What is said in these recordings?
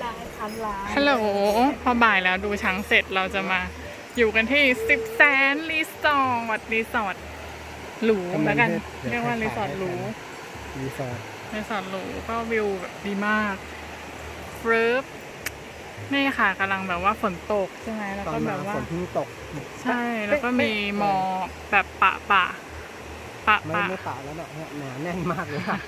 ไลน์คันไลน์ฮัลโหล พอบ่ายแล้วดูช้างเสร็จเราจะมาอยู่กันที่สิบแสนรีสอร์ทรีสอร์ทหรูแล้วกัน เรียกว่ารีสอร์ทหรูรีสอร์ทรีสอร์ทหรูก็วิวแบบดีมากฟรึบนี่ค่ะกำลังแบบว่าฝนตกใช่ไหมแล้วตอก็นแบมาบว่าฝนเพิ่งตก ใช่แล้วก็มีหมอกแบบปะปะ ปะไม่ปะ ไม่ป่าแล้วเนาะเนี่ยหนาแน่นมากเลยอะ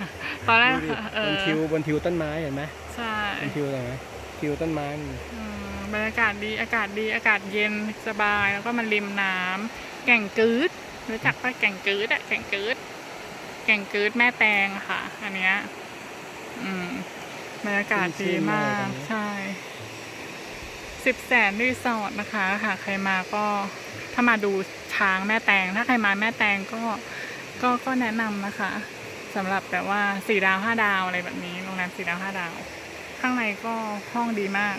ตอนแรกดูดิเอบนอทิวบนทิวต้นไม้เห็นไหมใช่บนทิวอะไรไหมทิวต้นไม้มันอืมบรรยากาศดีอากาศดีอากาศเย็นสบายแล้วก็มันริมน้ำแก่งกืดรู้จักปะแก่งกืดอะแก่งกืดแก่งกืดแม่แตงค่ะ อันเนี้ยอืมบรรยากาศดีมากใช่สิบแสนรีสอร์ทนะคะหากใครมาก็ถ้ามาดูช้างแม่แตง ถ้าใครมาแม่แตงก็ ก็ก็แนะนำนะคะสำหรับแบบว่าสี่ดาวห้าดาวอะไรแบบนี้โรงแรมสี่ดาวห้าดาว ข้างในก็ห้องดีมาก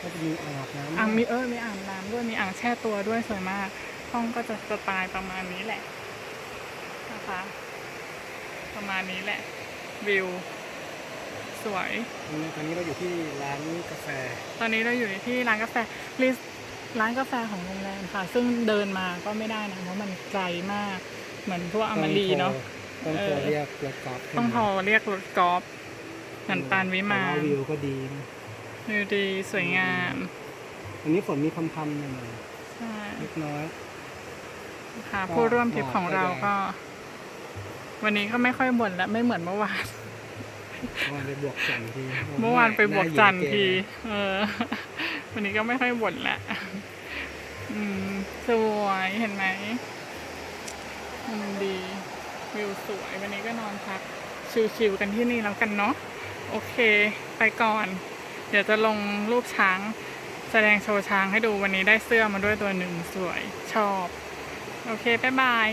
ก็จะมีอ่างอาบน้ำอ่างมีเออมีอ่างน้ำด้วยมีอ่างแช่ตัวด้วยสวยมาก ห้องก็จะสไตล์ประมาณนี้แหละนะคะ ประมาณนี้แหละ วิว สวย ตอนนี้เราอยู่ที่ร้านกาแฟ ตอนนี้เราอยู่ที่ร้านกาแฟลิสร้านกาแฟของโรงแรมค่ะ ซึ่งเดินมาก็ไม่ได้นะเพราะมันไกลมาก เหมือนพวกอมารีเนาะต้องโทรเออเรียกรถกอล์ฟต้องโทรเรียกรถกอล์ฟเหมือนปานวิมานแต่วิวก็ดีนะวิวดีสวยงามวันนี้ฝนมีพรำๆหน่อยใช่ๆเล็กน้อยค่ะก็ผู้ร่วมทริปของเราหมอกก็แดงก็ วันนี้ก็ไม่ค่อยบ่นแล้วไม่เหมือนเมื่อวานเมื่อวานไปบวกจันทร์ทีเมื่อวานไปบวกจันทร์ทีหเออ วันนี้ก็ไม่ค่อยบ่นละอืมสวยเห็นไหม มันดีวิวสวย วันนี้ก็นอนพักชิวๆกันที่นี่แล้วกันเนาะโอเค ไปก่อน เดี๋ยวจะลงรูปช้าง แสดงโชว์ช้างให้ดูวันนี้ได้เสื้อมาด้วยตัวหนึ่งสวยชอบ โอเค บ๊ายบาย